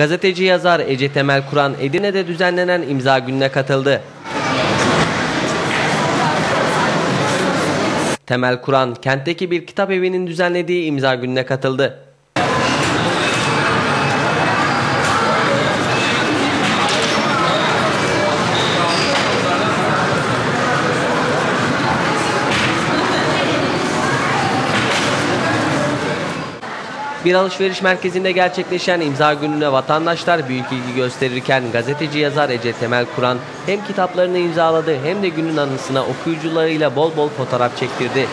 Gazeteci yazar Ece Temel Kur'an Edirne'de düzenlenen imza gününe katıldı. Temel Kur'an kentteki bir kitap evinin düzenlediği imza gününe katıldı. Bir alışveriş merkezinde gerçekleşen imza gününe vatandaşlar büyük ilgi gösterirken gazeteci yazar Ece Temel Kur'an hem kitaplarını imzaladı hem de günün anısına okuyucularıyla bol bol fotoğraf çektirdi.